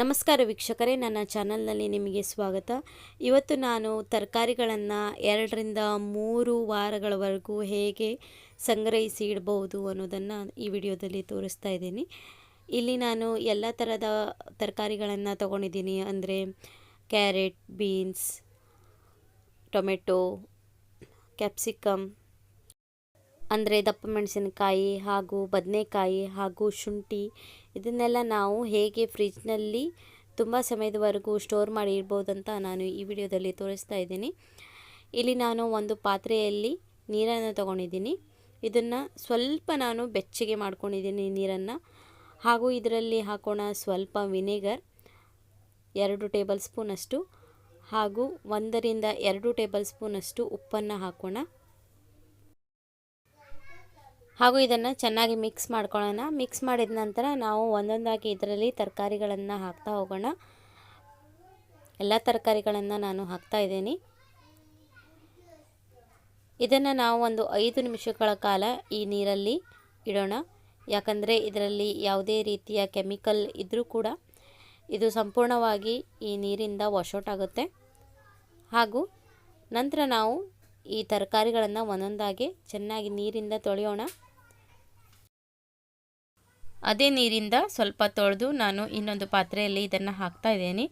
ನಮಸ್ಕಾರ ವೀಕ್ಷಕರೇ, ನನ್ನ ಚಾನಲ್ನಲ್ಲಿ ನಿಮಗೆ ಸ್ವಾಗತ. ಇವತ್ತು ನಾನು ತರಕಾರಿಗಳನ್ನು ಎರಡರಿಂದ ಮೂರು ವಾರಗಳವರೆಗೂ ಹೇಗೆ ಸಂಗ್ರಹಿಸಿ ಇಡಬಹುದು ಅನ್ನೋದನ್ನು ಈ ವಿಡಿಯೋದಲ್ಲಿ ತೋರಿಸ್ತಾ ಇದ್ದೀನಿ. ಇಲ್ಲಿ ನಾನು ಎಲ್ಲ ಥರದ ತರಕಾರಿಗಳನ್ನು ತಗೊಂಡಿದ್ದೀನಿ. ಅಂದರೆ ಕ್ಯಾರೆಟ್, ಬೀನ್ಸ್, ಟೊಮೆಟೊ, ಕ್ಯಾಪ್ಸಿಕಮ್ ಅಂದರೆ ದಪ್ಪ ಮೆಣಸಿನಕಾಯಿ ಹಾಗೂ ಬದನೆಕಾಯಿ ಹಾಗೂ ಶುಂಠಿ ಇದನ್ನೆಲ್ಲ ನಾವು ಹೇಗೆ ಫ್ರಿಜ್ನಲ್ಲಿ ತುಂಬ ಸಮಯದವರೆಗೂ ಸ್ಟೋರ್ ಮಾಡಿ ಇಡ್ಬೋದಂತ ನಾನು ಈ ವಿಡಿಯೋದಲ್ಲಿ ತೋರಿಸ್ತಾ ಇದ್ದೀನಿ. ಇಲ್ಲಿ ನಾನು ಒಂದು ಪಾತ್ರೆಯಲ್ಲಿ ನೀರನ್ನು ತಗೊಂಡಿದ್ದೀನಿ. ಇದನ್ನು ಸ್ವಲ್ಪ ನಾನು ಬೆಚ್ಚಗೆ ಮಾಡ್ಕೊಂಡಿದ್ದೀನಿ ನೀರನ್ನು. ಹಾಗೂ ಇದರಲ್ಲಿ ಹಾಕೋಣ ಸ್ವಲ್ಪ ವಿನೆಗರ್ ಎರಡು ಟೇಬಲ್ ಸ್ಪೂನಷ್ಟು ಹಾಗೂ ಒಂದರಿಂದ ಎರಡು ಟೇಬಲ್ ಸ್ಪೂನಷ್ಟು ಉಪ್ಪನ್ನು ಹಾಕೋಣ. ಹಾಗೂ ಇದನ್ನು ಚೆನ್ನಾಗಿ ಮಿಕ್ಸ್ ಮಾಡ್ಕೊಳ್ಳೋಣ. ಮಿಕ್ಸ್ ಮಾಡಿದ ನಂತರ ನಾವು ಒಂದೊಂದಾಗಿ ಇದರಲ್ಲಿ ತರಕಾರಿಗಳನ್ನು ಹಾಕ್ತಾ ಹೋಗೋಣ. ಎಲ್ಲ ತರಕಾರಿಗಳನ್ನು ನಾನು ಹಾಕ್ತಾ ಇದ್ದೀನಿ. ಇದನ್ನು ನಾವು ಒಂದು ಐದು ನಿಮಿಷಗಳ ಕಾಲ ಈ ನೀರಲ್ಲಿ ಇಡೋಣ. ಯಾಕಂದರೆ ಇದರಲ್ಲಿ ಯಾವುದೇ ರೀತಿಯ ಕೆಮಿಕಲ್ ಇದ್ದರೂ ಕೂಡ ಇದು ಸಂಪೂರ್ಣವಾಗಿ ಈ ನೀರಿಂದ ವಾಶೌಟ್ ಆಗುತ್ತೆ. ಹಾಗೂ ನಂತರ ನಾವು ಈ ತರಕಾರಿಗಳನ್ನು ಒಂದೊಂದಾಗಿ ಚೆನ್ನಾಗಿ ನೀರಿಂದ ತೊಳೆಯೋಣ. ಅದೇ ನೀರಿಂದ ಸ್ವಲ್ಪ ತೊಳೆದು ನಾನು ಇನ್ನೊಂದು ಪಾತ್ರೆಯಲ್ಲಿ ಇದನ್ನು ಹಾಕ್ತಾ ಇದ್ದೀನಿ.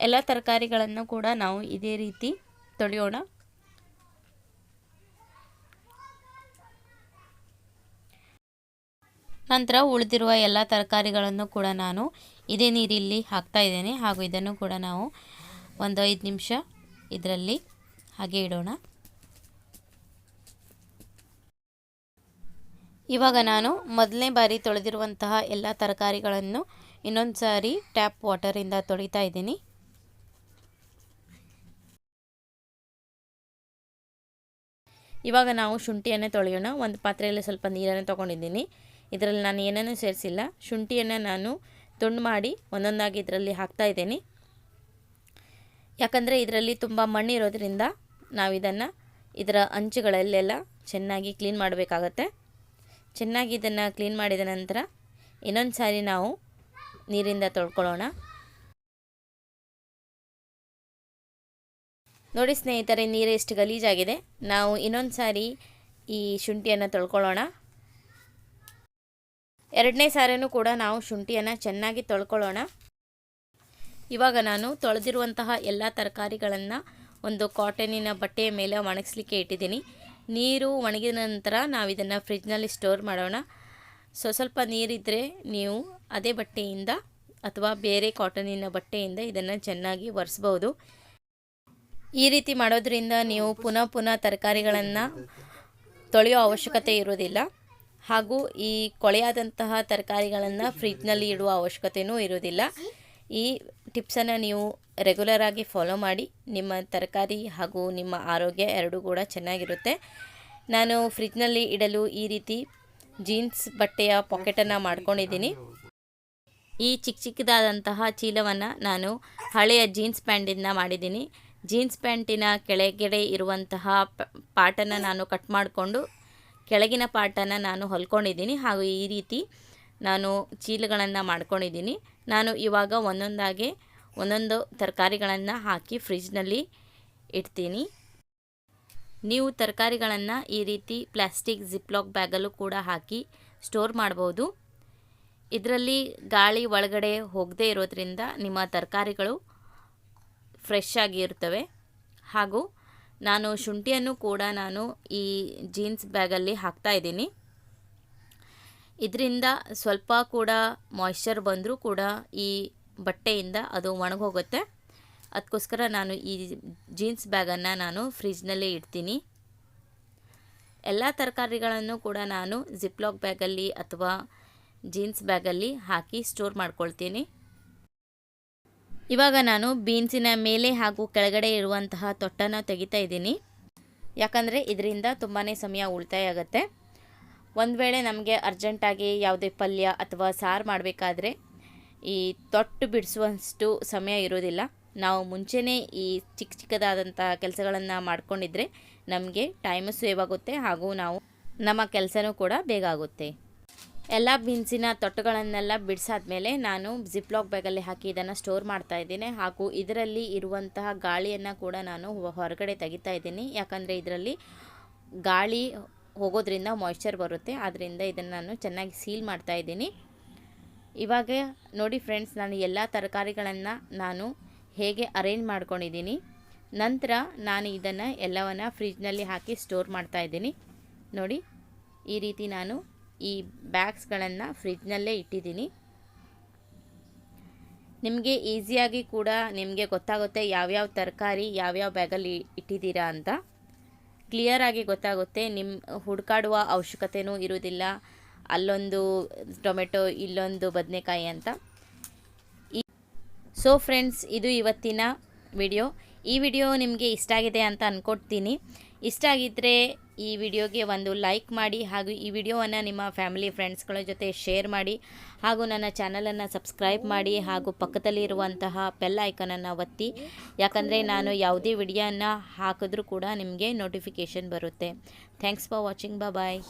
ಎಲ್ಲ ತರಕಾರಿಗಳನ್ನು ಕೂಡ ನಾವು ಇದೇ ರೀತಿ ತೊಳೆಯೋಣ. ನಂತರ ಉಳಿದಿರುವ ಎಲ್ಲ ತರಕಾರಿಗಳನ್ನು ಕೂಡ ನಾನು ಇದೇ ನೀರಿಲ್ಲಿ ಹಾಕ್ತಾ ಇದ್ದೇನೆ. ಹಾಗೂ ಇದನ್ನು ಕೂಡ ನಾವು ಒಂದು ಐದು ನಿಮಿಷ ಇದರಲ್ಲಿ ಹಾಗೆ ಇಡೋಣ. ಇವಾಗ ನಾನು ಮೊದಲನೇ ಬಾರಿ ತೊಳೆದಿರುವಂತಹ ಎಲ್ಲ ತರಕಾರಿಗಳನ್ನು ಇನ್ನೊಂದು ಸಾರಿ ಟ್ಯಾಪ್ ವಾಟರಿಂದ ತೊಳಿತಾ ಇದ್ದೀನಿ. ಇವಾಗ ನಾವು ಶುಂಠಿಯನ್ನೇ ತೊಳೆಯೋಣ. ಒಂದು ಪಾತ್ರೆಯಲ್ಲಿ ಸ್ವಲ್ಪ ನೀರನ್ನು ತೊಗೊಂಡಿದ್ದೀನಿ. ಇದರಲ್ಲಿ ನಾನು ಏನನ್ನೂ ಸೇರಿಸಿಲ್ಲ. ಶುಂಠಿಯನ್ನು ನಾನು ತುಂಡು ಮಾಡಿ ಒಂದೊಂದಾಗಿ ಇದರಲ್ಲಿ ಹಾಕ್ತಾ ಇದ್ದೀನಿ. ಯಾಕಂದರೆ ಇದರಲ್ಲಿ ತುಂಬ ಮಣ್ಣಿರೋದ್ರಿಂದ ನಾವು ಇದನ್ನು ಇದರ ಅಂಚುಗಳಲ್ಲೆಲ್ಲ ಚೆನ್ನಾಗಿ ಕ್ಲೀನ್ ಮಾಡಬೇಕಾಗತ್ತೆ. ಚೆನ್ನಾಗಿ ಇದನ್ನು ಕ್ಲೀನ್ ಮಾಡಿದ ನಂತರ ಇನ್ನೊಂದು ಸಾರಿ ನಾವು ನೀರಿಂದ ತೊಳ್ಕೊಳ್ಳೋಣ. ನೋಡಿ ಸ್ನೇಹಿತರೆ, ನೀರು ಎಷ್ಟು ಗಲೀಜಾಗಿದೆ. ನಾವು ಇನ್ನೊಂದು ಸಾರಿ ಈ ಶುಂಠಿಯನ್ನು ತೊಳ್ಕೊಳ್ಳೋಣ. ಎರಡನೇ ಸಾರಿನೂ ಕೂಡ ನಾವು ಶುಂಠಿಯನ್ನು ಚೆನ್ನಾಗಿ ತೊಳ್ಕೊಳ್ಳೋಣ. ಇವಾಗ ನಾನು ತೊಳೆದಿರುವಂತಹ ಎಲ್ಲ ತರಕಾರಿಗಳನ್ನು ಒಂದು ಕಾಟನಿನ ಬಟ್ಟೆಯ ಮೇಲೆ ಒಣಗಿಸ್ಲಿಕ್ಕೆ ಇಟ್ಟಿದ್ದೀನಿ. ನೀರು ಒಣಗಿದ ನಂತರ ನಾವು ಇದನ್ನು ಫ್ರಿಜ್ನಲ್ಲಿ ಸ್ಟೋರ್ ಮಾಡೋಣ. ಸೊ ಸ್ವಲ್ಪ ನೀರಿದ್ದರೆ ನೀವು ಅದೇ ಬಟ್ಟೆಯಿಂದ ಅಥವಾ ಬೇರೆ ಕಾಟನಿನ ಬಟ್ಟೆಯಿಂದ ಇದನ್ನು ಚೆನ್ನಾಗಿ ಒರೆಸ್ಬೋದು. ಈ ರೀತಿ ಮಾಡೋದ್ರಿಂದ ನೀವು ಪುನಃ ಪುನಃ ತರಕಾರಿಗಳನ್ನು ತೊಳೆಯೋ ಅವಶ್ಯಕತೆ ಇರೋದಿಲ್ಲ ಹಾಗೂ ಈ ಕೊಳೆಯಾದಂತಹ ತರಕಾರಿಗಳನ್ನು ಫ್ರಿಜ್ನಲ್ಲಿ ಇಡುವ ಅವಶ್ಯಕತೆಯೂ ಇರೋದಿಲ್ಲ ಈ ಟಿಪ್ಸನ್ನು ನೀವು ರೆಗ್ಯುಲರ್ ಆಗಿ ಫಾಲೋ ಮಾಡಿ, ನಿಮ್ಮ ತರಕಾರಿ ಹಾಗೂ ನಿಮ್ಮ ಆರೋಗ್ಯ ಎರಡೂ ಕೂಡ ಚೆನ್ನಾಗಿರುತ್ತೆ. ನಾನು ಫ್ರಿಜ್ನಲ್ಲಿ ಇಡಲು ಈ ರೀತಿ ಜೀನ್ಸ್ ಬಟ್ಟೆಯ ಪಾಕೆಟನ್ನು ಮಾಡ್ಕೊಂಡಿದ್ದೀನಿ. ಈ ಚಿಕ್ಕ ಚಿಕ್ಕದಾದಂತಹ ಚೀಲವನ್ನು ನಾನು ಹಳೆಯ ಜೀನ್ಸ್ ಪ್ಯಾಂಟಿಂದ ಮಾಡಿದ್ದೀನಿ. ಜೀನ್ಸ್ ಪ್ಯಾಂಟಿನ ಕೆಳಗಡೆ ಇರುವಂತಹ ಪಾಟನ್ನು ನಾನು ಕಟ್ ಮಾಡಿಕೊಂಡು, ಕೆಳಗಿನ ಪಾಟನ್ನು ನಾನು ಹೊಲ್ಕೊಂಡಿದ್ದೀನಿ. ಹಾಗೂ ಈ ರೀತಿ ನಾನು ಚೀಲಗಳನ್ನು ಮಾಡ್ಕೊಂಡಿದ್ದೀನಿ. ನಾನು ಇವಾಗ ಒಂದೊಂದಾಗೆ ಒಂದೊಂದು ತರಕಾರಿಗಳನ್ನು ಹಾಕಿ ಫ್ರಿಜ್ನಲ್ಲಿ ಇಡ್ತೀನಿ. ನೀವು ತರಕಾರಿಗಳನ್ನು ಈ ರೀತಿ ಪ್ಲಾಸ್ಟಿಕ್ ಜಿಪ್ಲಾಕ್ ಬ್ಯಾಗಲ್ಲೂ ಕೂಡ ಹಾಕಿ ಸ್ಟೋರ್ ಮಾಡ್ಬೋದು. ಇದರಲ್ಲಿ ಗಾಳಿ ಒಳಗಡೆ ಹೋಗದೇ ಇರೋದ್ರಿಂದ ನಿಮ್ಮ ತರಕಾರಿಗಳು ಫ್ರೆಶ್ ಆಗಿ ಇರ್ತವೆ. ಹಾಗೂ ನಾನು ಶುಂಠಿಯನ್ನು ಕೂಡ ನಾನು ಈ ಜೀನ್ಸ್ ಬ್ಯಾಗಲ್ಲಿ ಹಾಕ್ತಾ ಇದ್ದೀನಿ. ಇದರಿಂದ ಸ್ವಲ್ಪ ಕೂಡ ಮಾಯ್ಶ್ಚರ್ ಬಂದರೂ ಕೂಡ ಈ ಬಟ್ಟೆಯಿಂದ ಅದು ಒಣಗೋಗುತ್ತೆ. ಅದಕ್ಕೋಸ್ಕರ ನಾನು ಈ ಜೀನ್ಸ್ ಬ್ಯಾಗನ್ನು ನಾನು ಫ್ರಿಜ್ನಲ್ಲೇ ಇಡ್ತೀನಿ. ಎಲ್ಲ ತರಕಾರಿಗಳನ್ನು ಕೂಡ ನಾನು ಜಿಪ್ಲಾಕ್ ಬ್ಯಾಗಲ್ಲಿ ಅಥವಾ ಜೀನ್ಸ್ ಬ್ಯಾಗಲ್ಲಿ ಹಾಕಿ ಸ್ಟೋರ್ ಮಾಡ್ಕೊಳ್ತೀನಿ. ಇವಾಗ ನಾನು ಬೀನ್ಸಿನ ಮೇಲೆ ಹಾಗೂ ಕೆಳಗಡೆ ಇರುವಂತಹ ತೊಟ್ಟನ್ನು ತೆಗಿತಾ ಇದ್ದೀನಿ. ಯಾಕಂದರೆ ಇದರಿಂದ ತುಂಬಾ ಸಮಯ ಉಳಿತಾಯ ಆಗುತ್ತೆ. ಒಂದು ವೇಳೆ ನಮಗೆ ಅರ್ಜೆಂಟಾಗಿ ಯಾವುದೇ ಪಲ್ಯ ಅಥವಾ ಸಾರು ಮಾಡಬೇಕಾದ್ರೆ ಈ ತೊಟ್ಟು ಬಿಡಿಸುವಷ್ಟು ಸಮಯ ಇರೋದಿಲ್ಲ ನಾವು ಮುಂಚೆನೇ ಈ ಚಿಕ್ಕ ಚಿಕ್ಕದಾದಂಥ ಕೆಲಸಗಳನ್ನು ಮಾಡ್ಕೊಂಡಿದ್ರೆ ನಮಗೆ ಟೈಮು ಸೇವ್ ಆಗುತ್ತೆ ಹಾಗೂ ನಾವು ನಮ್ಮ ಕೆಲಸನೂ ಕೂಡ ಬೇಗ ಆಗುತ್ತೆ. ಎಲ್ಲ ಬೀನ್ಸಿನ ತೊಟ್ಟುಗಳನ್ನೆಲ್ಲ ಬಿಡಿಸಾದ್ಮೇಲೆ ನಾನು ಜಿಪ್ಲಾಕ್ ಬ್ಯಾಗಲ್ಲಿ ಹಾಕಿ ಇದನ್ನು ಸ್ಟೋರ್ ಮಾಡ್ತಾ ಇದ್ದೀನಿ ಹಾಗೂ ಇದರಲ್ಲಿ ಇರುವಂತಹ ಗಾಳಿಯನ್ನು ಕೂಡ ನಾನು ಹೊರಗಡೆ ತೆಗಿತಾ ಇದ್ದೀನಿ. ಯಾಕಂದರೆ ಇದರಲ್ಲಿ ಗಾಳಿ ಹೋಗೋದ್ರಿಂದ ಮಾಯ್ಶ್ಚರ್ ಬರುತ್ತೆ. ಆದ್ದರಿಂದ ಇದನ್ನು ನಾನು ಚೆನ್ನಾಗಿ ಸೀಲ್ ಮಾಡ್ತಾ ಇದ್ದೀನಿ. ಇವಾಗ ನೋಡಿ ಫ್ರೆಂಡ್ಸ್ ನಾನು ಎಲ್ಲ ತರಕಾರಿಗಳನ್ನು ನಾನು ಹೇಗೆ ಅರೇಂಜ್ ಮಾಡ್ಕೊಂಡಿದ್ದೀನಿ. ನಂತರ ನಾನು ಇದನ್ನು ಎಲ್ಲವನ್ನು ಫ್ರಿಜ್ನಲ್ಲಿ ಹಾಕಿ ಸ್ಟೋರ್ ಮಾಡ್ತಾ ಇದ್ದೀನಿ. ನೋಡಿ, ಈ ರೀತಿ ನಾನು ಈ ಬ್ಯಾಗ್ಸ್ಗಳನ್ನು ಫ್ರಿಜ್ನಲ್ಲೇ ಇಟ್ಟಿದ್ದೀನಿ. ನಿಮಗೆ ಈಸಿಯಾಗಿ ಕೂಡ ನಿಮಗೆ ಗೊತ್ತಾಗುತ್ತೆ ಯಾವ್ಯಾವ ತರಕಾರಿ ಯಾವ್ಯಾವ ಬ್ಯಾಗಲ್ಲಿ ಇಟ್ಟಿದ್ದೀರಾ ಅಂತ. ಕ್ಲಿಯರಾಗಿ ಗೊತ್ತಾಗುತ್ತೆ. ನಿಮ್ಮ ಹುಡುಕಾಡುವ ಅವಶ್ಯಕತೆಯೂ ಇರುವುದಿಲ್ಲ. ಅಲ್ಲೊಂದು ಟೊಮೆಟೊ, ಇಲ್ಲೊಂದು ಬದನೆಕಾಯಿ ಅಂತ. ಸೊ ಫ್ರೆಂಡ್ಸ್ ಇದು ಇವತ್ತಿನ ವಿಡಿಯೋ. ಈ ವಿಡಿಯೋ ನಿಮಗೆ ಇಷ್ಟ ಆಗಿದೆ ಅಂತ ಅಂದ್ಕೊಡ್ತೀನಿ ಇಷ್ಟ ಆಗಿದ್ದರೆ ಈ ವಿಡಿಯೋಗೆ ಒಂದು ಲೈಕ್ ಮಾಡಿ ಹಾಗೂ ಈ ವಿಡಿಯೋವನ್ನು ನಿಮ್ಮ ಫ್ಯಾಮಿಲಿ ಫ್ರೆಂಡ್ಸ್ಗಳ ಜೊತೆ ಶೇರ್ ಮಾಡಿ ಹಾಗೂ ನನ್ನ ಚಾನಲನ್ನು ಸಬ್ಸ್ಕ್ರೈಬ್ ಮಾಡಿ ಹಾಗೂ ಪಕ್ಕದಲ್ಲಿರುವಂತಹ ಬೆಲ್ ಐಕನನ್ನು ಒತ್ತಿ. ಯಾಕಂದರೆ ನಾನು ಯಾವುದೇ ವಿಡಿಯೋನ ಹಾಕಿದ್ರೂ ಕೂಡ ನಿಮಗೆ ನೋಟಿಫಿಕೇಷನ್ ಬರುತ್ತೆ. Thanks for watching bye